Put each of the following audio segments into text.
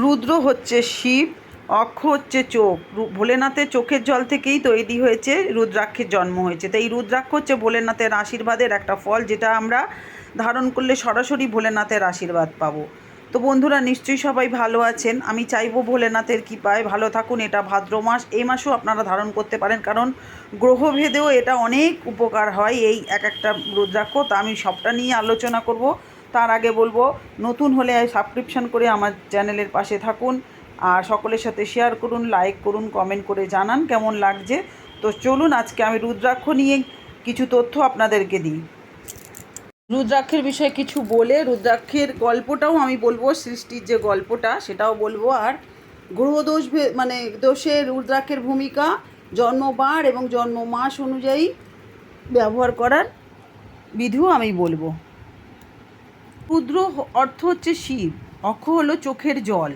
রুদ্র হচ্ছে শিব, অক্ষ হচ্ছে চোখ। ভোলেনাথের চোখের জল থেকেই তৈরি হয়েছে, রুদ্রাক্ষের জন্ম হয়েছে। তাই এই রুদ্রাক্ষ হচ্ছে ভোলেনাথের আশীর্বাদের একটা ফল, যেটা আমরা ধারণ করলে সরাসরি ভোলেনাথের আশীর্বাদ পাবো। তো বন্ধুরা, নিশ্চয়ই সবাই ভালো আছেন। আমি চাইব ভোলেনাথের কৃপায়। ভালো থাকুন, এটা ভাদ্র মাস। এই মাসেও আপনারা ধারণ করতে পারেন, কারণ গ্রহভেদেও এটা অনেক উপকার হয়, এই এক একটা রুদ্রাক্ষ। তা আমি সবটা নিয়ে আলোচনা করব। তার আগে বলব, নতুন হলে সাবস্ক্রিপশন করে আমার চ্যানেলের পাশে থাকুন আর সকলের সাথে শেয়ার করুন লাইক করুন কমেন্ট করে জানান কেমন লাগছে। তো চলুন আজকে আমি রুদ্রাক্ষ নিয়ে কিছু তথ্য আপনাদেরকে দিই। রুদ্রাক্ষের বিষয়ে কিছু বলে, রুদ্রাক্ষের গল্পটাও আমি বলব, সৃষ্টির যে গল্পটা সেটাও বলব। আর গ্রহদোষ মানে দোষে রুদ্রাক্ষের ভূমিকা, জন্মবার এবং জন্ম মাস অনুযায়ী ব্যবহার করার বিধিও আমি বলব। হ- অর্থ হচ্ছে শিব, অক্ষ হলো চোখের জল।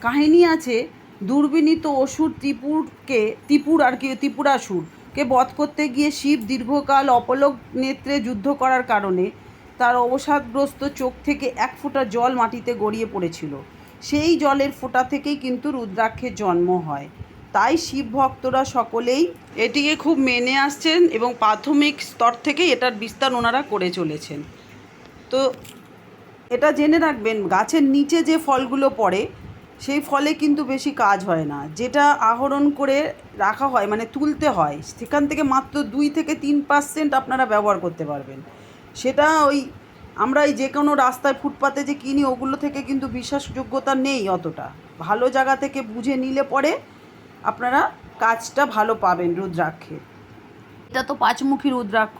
কাহিনী আছে, দুর্বিনীত অসুর ত্রিপুরকে, ত্রিপুর আর কি ত্রিপুরাসুরকে বধ করতে গিয়ে শিব দীর্ঘকাল অপলক নেত্রে যুদ্ধ করার কারণে তার অবসাদগ্রস্ত চোখ থেকে এক ফোঁটা জল মাটিতে গড়িয়ে পড়েছিল। সেই জলের ফোঁটা থেকেই কিন্তু রুদ্রাক্ষের জন্ম হয়। তাই শিব ভক্তরা সকলেই এটিকে খুব মেনে আসছেন এবং প্রাথমিক স্তর থেকে এটার বিস্তার ওনারা করে চলেছেন। তো এটা জেনে রাখবেন, গাছের নিচে যে ফলগুলো পড়ে, সেই ফলে কিন্তু বেশি কাজ হয় না। যেটা আহরণ করে রাখা হয় মানে তুলতে হয়, সেখান থেকে মাত্র দুই থেকে তিন পার্সেন্ট আপনারা ব্যবহার করতে পারবেন। সেটা ওই আমরা এই যে কোনো রাস্তায় ফুটপাতে যে কিনি, ওগুলো থেকে কিন্তু বিশ্বাসযোগ্যতা নেই অতটা। ভালো জায়গা থেকে বুঝে নিলে পরে আপনারা কাজটা ভালো পাবেন রুদ্রাক্ষের। এটা তো পাঁচমুখী রুদ্রাক্ষ।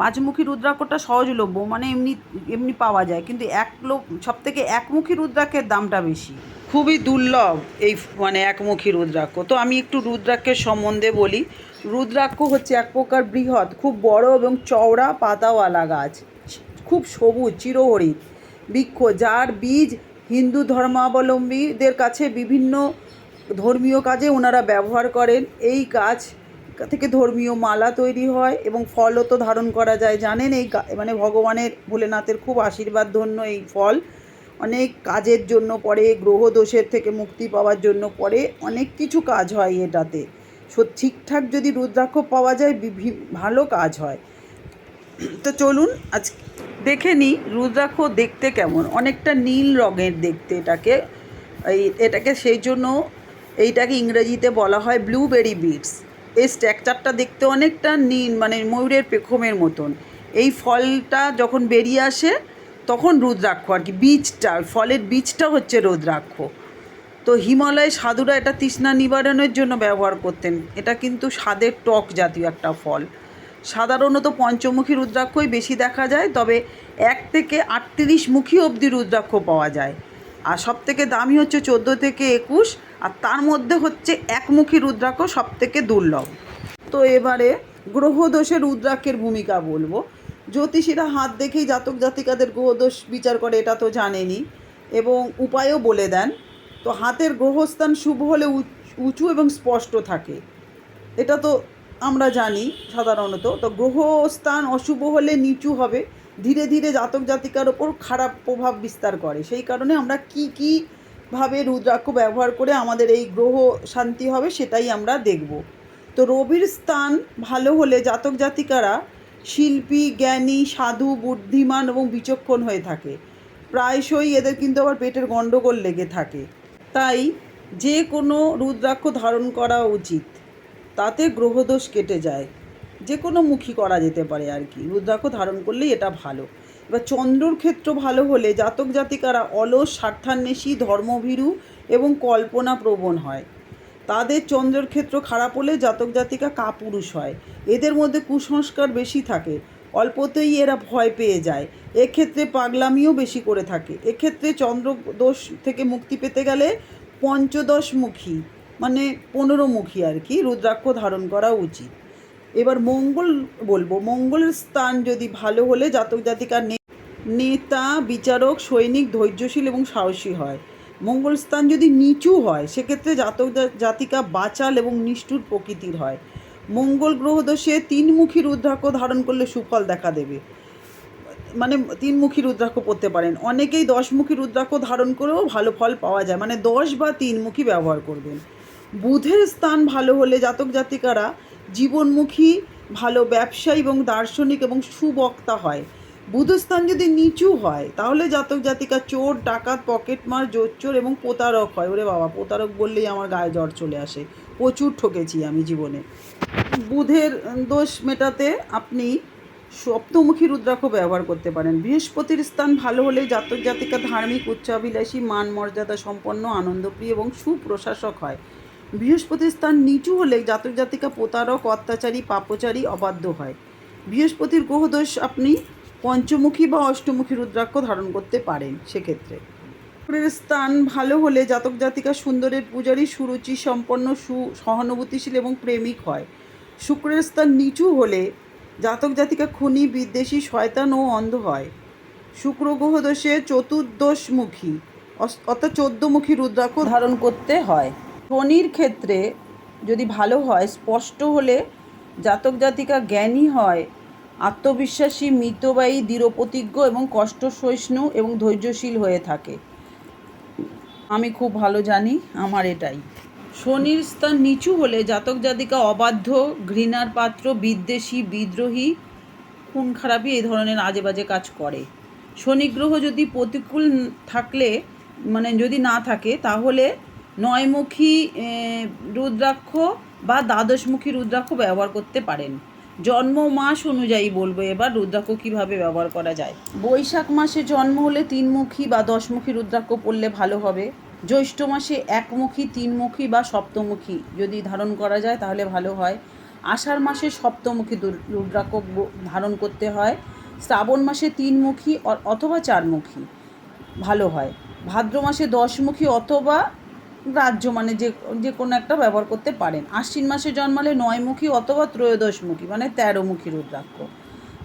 পাঁচমুখী রুদ্রাক্ষটা সহজলভ্য মানে এমনি এমনি পাওয়া যায়। কিন্তু এক লোক সব থেকে একমুখী রুদ্রাক্ষের দামটা বেশি। খুবই দুর্লভ এই মানে একমুখী রুদ্রাক্ষ। তো আমি একটু রুদ্রাক্ষের সম্বন্ধে বলি। রুদ্রাক্ষ হচ্ছে এক প্রকার বৃহৎ, খুব বড় এবং চওড়া পাতাওয়ালা গাছ। খুব সবুজ চিরহরিত বৃক্ষ, যার বীজ হিন্দু ধর্মাবলম্বীদের কাছে বিভিন্ন ধর্মীয় কাজে ওনারা ব্যবহার করেন। এই গাছ থেকে ধর্মীয় মালা তৈরি হয় এবং ফলও তো ধারণ করা যায়, জানেন এই মানে ভগবানের, ভোলেনাথের খুব আশীর্বাদ ধন্য এই ফল। অনেক কাজের জন্য পড়ে গ্রহ দোষের থেকে মুক্তি পাওয়ার জন্য পরে অনেক কিছু কাজ হয় এটাতে। সো ঠিকঠাক যদি রুদ্রাক্ষ পাওয়া যায়, বিভি- ভালো কাজ হয়। তো চলুন, আজ দেখে নিই রুদ্রাক্ষ দেখতে কেমন। অনেকটা নীল রঙের দেখতে এটাকে। এই, এটাকে সেই জন্য, এইটাকে ইংরেজিতে বলা হয় ব্লুবেরি বিটস। এই স্ট্রাকচারটা দেখতে অনেকটা নীল মানে ময়ূরের পেখমের মতন। এই ফলটা যখন বেরিয়ে আসে, তখন রুদ্রাক্ষ আর কি, বীজটা, ফলের বীজটা হচ্ছে রুদ্রাক্ষ। তো হিমালয় সাধুরা এটা তৃষ্ণা নিবারণের জন্য ব্যবহার করতেন। এটা কিন্তু স্বাদের টক জাতীয় একটা ফল। সাধারণত পঞ্চমুখী রুদ্রাক্ষই বেশি দেখা যায়, তবে এক থেকে আটত্রিশ মুখী অবধি রুদ্রাক্ষ পাওয়া যায়। আর সব থেকে দামি হচ্ছে চোদ্দ থেকে একুশ, আর তার মধ্যে হচ্ছে একমুখী রুদ্রাক্ষ সব থেকে দুর্লভ। তো এবারে গ্রহদোষের রুদ্রাক্ষের ভূমিকা বলব। জ্যোতিষীরা হাত দেখেই জাতক জাতিকাদের গ্রহদোষ বিচার করে, এটা তো জানেনই, এবং উপায়ও বলে দেন। তো হাতের গ্রহস্থান শুভ হলে উঁচু এবং স্পষ্ট থাকে। এটা তো আমরা জানি সাধারণত। তো গ্রহস্থান অশুভ হলে নিচু হবে ধীরে ধীরে জাতক জাতিকার ওপর খারাপ প্রভাব বিস্তার করে। সেই কারণে আমরা কি কি ভাবে রুদ্রাক্ষ ব্যবহার করে আমাদের এই গ্রহ শান্তি হবে সেটাই আমরা দেখব। তো রবির স্থান ভালো হলে জাতক জাতিকারা শিল্পী, জ্ঞানী, সাধু, বুদ্ধিমান এবং বিচক্ষণ হয়ে থাকে। প্রায়শই এদের কিন্তু আবার পেটের গণ্ডগোল লেগে থাকে। তাই যে কোনো রুদ্রাক্ষ ধারণ করা উচিত। তাতে গ্রহদোষ কেটে যায়। যে কোনো মুখী করা যেতে পারে আর কি। রুদ্রাক্ষ ধারণ করলেই এটা ভালো। এবার চন্দ্রর ক্ষেত্র ভালো হলে জাতক জাতিকারা অলস, স্বার্থান্বেষী, ধর্মভীরু এবং কল্পনা প্রবণ হয়। তাদের চন্দ্রের ক্ষেত্র খারাপ হলে জাতক জাতিকা কাপুরুষ হয়। এদের মধ্যে কুসংস্কার বেশি থাকে। অল্পতেই এরা ভয় পেয়ে যায়। এক্ষেত্রে পাগলামিও বেশি করে থাকে। এক্ষেত্রে চন্দ্র দোষ থেকে মুক্তি পেতে গেলে পঞ্চদশমুখী মানে পনেরোমুখী আর কি, রুদ্রাক্ষ ধারণ করা উচিত। এবার মঙ্গল বলব, মঙ্গলের স্থান যদি ভালো হলে জাতক জাতিকা নে- নেতা, বিচারক, সৈনিক, ধৈর্যশীল এবং সাহসী হয়। মঙ্গল স্থান যদি নিচু হয়, সেক্ষেত্রে জাতক জাতিকা বাচাল এবং নিষ্ঠুর প্রকৃতির হয়। মঙ্গল গ্রহ দোষে তিনমুখী রুদ্রাক্ষ ধারণ করলে সুফল দেখা দেবে। মানে তিনমুখী রুদ্রাক্ষ পড়তে পারেন। অনেকেই দশমুখী রুদ্রাক্ষ ধারণ করেও ভালো ফল পাওয়া যায়। মানে দশ বা তিনমুখী ব্যবহার করবেন। বুধের স্থান ভালো হলে জাতক জাতিকারা জীবনমুখী, ভালো ব্যবসায়ী এবং দার্শনিক এবং সুবক্তা হয়। বুধস্থান যদি নিচু হয়, তাহলে জাতক জাতিকা চোর, ডাকাত, পকেটমার, জোচ্চোর এবং প্রতারক হয়। ওরে বাবা, প্রতারক বললেই আমার গায়ে জ্বর চলে আসে। প্রচুর ঠকেছি আমি জীবনে। বুধের দোষ মেটাতে আপনি সপ্তমুখী রুদ্রাক্ষ ব্যবহার করতে পারেন। বৃহস্পতির স্থান ভালো হলে জাতক জাতিকা ধার্মিক, উচ্চাভিলাষী, মান মর্যাদা সম্পন্ন, আনন্দপ্রিয় এবং সুপ্রশাসক হয়। বৃহস্পতির স্থান নিচু হলে জাতক জাতিকা প্রতারক, অত্যাচারী, পাপচারী অবাধ্য হয়। বৃহস্পতির গ্রহদোষ আপনি পঞ্চমুখী বা অষ্টমুখী রুদ্রাক্ষ ধারণ করতে পারেন সেক্ষেত্রে। শুক্রের স্থান ভালো হলে জাতক জাতিকা সুন্দরের পূজারী সুরুচি সম্পন্ন, সু সহানুভূতিশীল এবং প্রেমিক হয়। শুক্রের স্থান নিচু হলে জাতক জাতিকা খুনি, বিদ্বেষী, শয়তান ও অন্ধ হয়। শুক্র গ্রহ দোষে চতুর্দশমুখী অর্থাৎ চোদ্দমুখী রুদ্রাক্ষ ধারণ করতে হয়। শনির ক্ষেত্রে যদি ভালো হয়, স্পষ্ট হলে জাতক জাতিকা জ্ঞানী হয়, আত্মবিশ্বাসী, মিতবায়ী, দৃঢ়প্রতিজ্ঞ এবং কষ্ট সহিষ্ণু এবং ধৈর্যশীল হয়ে থাকে। আমি খুব ভালো জানি, আমার এটাই। শনির স্থান নিচু হলে জাতক জাতিকা অবাধ্য, ঘৃণার পাত্র, বিদ্বেষী, বিদ্রোহী, খুন খারাপি এই ধরনের আজে বাজে কাজ করে। শনি গ্রহ যদি প্রতিকূল থাকলে মানে যদি না থাকে, তাহলে নয়মুখী রুদ্রাক্ষ বা দ্বাদশমুখী রুদ্রাক্ষ ব্যবহার করতে পারেন। জন্ম মাস অনুযায়ী বলব এবার রুদ্রাক্ষ কীভাবে ব্যবহার করা যায়। বৈশাখ মাসে জন্ম হলে তিনমুখী বা দশমুখী রুদ্রাক্ষ পড়লে ভালো হবে। জ্যৈষ্ঠ মাসে একমুখী, তিনমুখী বা সপ্তমুখী যদি ধারণ করা যায় তাহলে ভালো হয়। আষাঢ় মাসে সপ্তমুখী রুদ্রাক্ষ ধারণ করতে হয়। শ্রাবণ মাসে তিনমুখী অথবা চারমুখী ভালো হয়। ভাদ্র মাসে দশমুখী অথবা গ্রাহ্য মানে যে যে কোনো একটা ব্যবহার করতে পারেন। আশ্বিন মাসে জন্মালে নয়মুখী অথবা ত্রয়োদশমুখী মানে তেরোমুখী রুদ্রাক্ষ।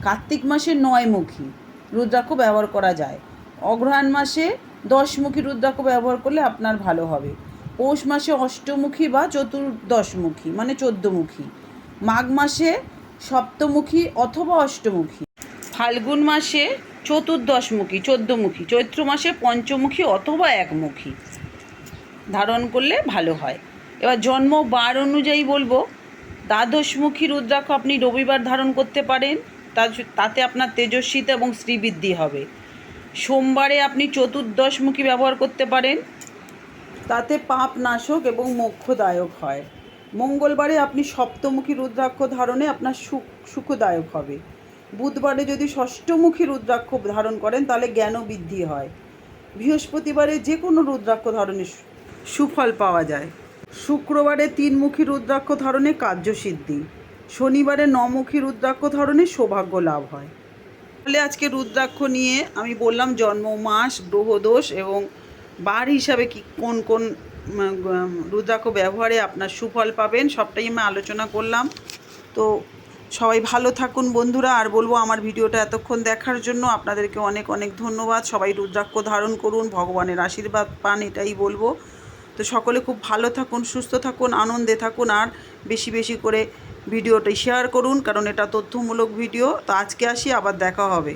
কার্তিক মাসে নয়মুখী রুদ্রাক্ষ ব্যবহার করা যায়। অগ্রহায়ণ মাসে দশমুখী রুদ্রাক্ষ ব্যবহার করলে আপনার ভালো হবে। পৌষ মাসে অষ্টমুখী বা চতুর্দশমুখী মানে চোদ্দমুখী। মাঘ মাসে সপ্তমুখী অথবা অষ্টমুখী। ফাল্গুন মাসে চতুর্দশমুখী, চোদ্দমুখী। চৈত্র মাসে পঞ্চমুখী অথবা একমুখী। ধারণ করলে ভালো হয়। এবার জন্ম বার অনুযায়ী বলব, দ্বাদশমুখী রুদ্রাক্ষ আপনি রবিবার ধারণ করতে পারেন তাতে আপনার তেজস্বিতা এবং শ্রীবৃদ্ধি হবে। সোমবারে আপনি চতুর্দশমুখী ব্যবহার করতে পারেন, তাতে পাপ নাশক এবং মোক্ষদায়ক হয়। মঙ্গলবারে আপনি সপ্তমুখী রুদ্রাক্ষ ধারণে আপনার সুখ, সুখদায়ক হবে। বুধবারে যদি ষষ্ঠমুখী রুদ্রাক্ষ ধারণ করেন, তাহলে জ্ঞান বৃদ্ধি হয়। বৃহস্পতিবারে যে কোনো রুদ্রাক্ষ ধারণে সু- সুফল পাওয়া যায়। শুক্রবারে তিনমুখী রুদ্রাক্ষ ধারণে কার্যসিদ্ধি। শনিবারে নমুখী রুদ্রাক্ষ ধারণে সৌভাগ্য লাভ হয়। তাহলে আজকে রুদ্রাক্ষ নিয়ে আমি বললাম জন্ম মাস গ্রহদোষ এবং বার হিসাবে কি কোন কোন রুদ্রাক্ষ ব্যবহারে আপনার সুফল পাবেন সবটাই আমি আলোচনা করলাম। তো সবাই ভালো থাকুন বন্ধুরা। আর বলব আমার ভিডিওটা এতক্ষণ দেখার জন্য আপনাদেরকে অনেক অনেক ধন্যবাদ। সবাই রুদ্রাক্ষ ধারণ করুন, ভগবানের আশীর্বাদ পান, এটাই বলব। তো সকলে খুব ভালো থাকুন, সুস্থ থাকুন, আনন্দে থাকুন, আর বেশি বেশি করে ভিডিওটা শেয়ার করুন, কারণ এটা তথ্যমূলক ভিডিও। তো আজকে আসি, আবার দেখা হবে।